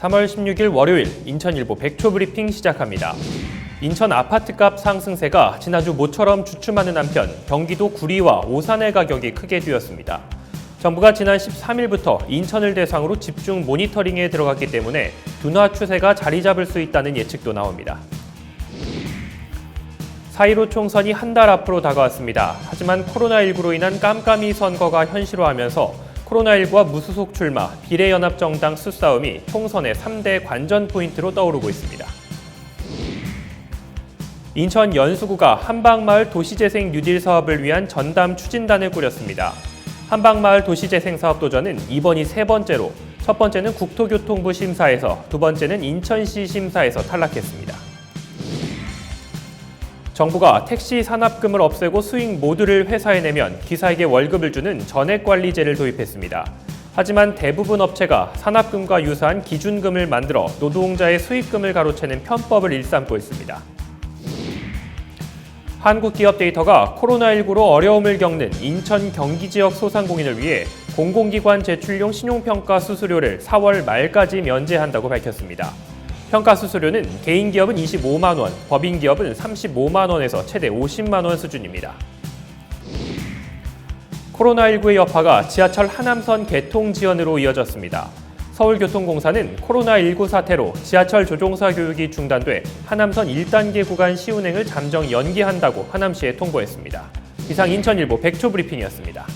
3월 16일 월요일 인천일보 백초 브리핑 시작합니다. 인천 아파트값 상승세가 지난주 모처럼 주춤하는 한편 경기도 구리와 오산의 가격이 크게 뛰었습니다. 정부가 지난 13일부터 인천을 대상으로 집중 모니터링에 들어갔기 때문에 둔화 추세가 자리 잡을 수 있다는 예측도 나옵니다. 4.15 총선이 한 달 앞으로 다가왔습니다. 하지만 코로나19로 인한 깜깜이 선거가 현실화하면서 코로나19와 무소속 출마, 비례연합정당 수싸움이 총선의 3대 관전 포인트로 떠오르고 있습니다. 인천 연수구가 한방마을 도시재생 뉴딜 사업을 위한 전담 추진단을 꾸렸습니다. 한방마을 도시재생 사업 도전은 이번이 세 번째로 첫 번째는 국토교통부 심사에서 두 번째는 인천시 심사에서 탈락했습니다. 정부가 택시 산업금을 없애고 수익 모두를 회사에 내면 기사에게 월급을 주는 전액관리제를 도입했습니다. 하지만 대부분 업체가 산업금과 유사한 기준금을 만들어 노동자의 수익금을 가로채는 편법을 일삼고 있습니다. 한국기업 데이터가 코로나19로 어려움을 겪는 인천 경기 지역 소상공인을 위해 공공기관 제출용 신용평가 수수료를 4월 말까지 면제한다고 밝혔습니다. 평가 수수료는 개인 기업은 25만 원, 법인 기업은 35만 원에서 최대 50만 원 수준입니다. 코로나19의 여파가 지하철 하남선 개통 지연으로 이어졌습니다. 서울교통공사는 코로나19 사태로 지하철 조종사 교육이 중단돼 하남선 1단계 구간 시운행을 잠정 연기한다고 하남시에 통보했습니다. 이상 인천일보 백초 브리핑이었습니다.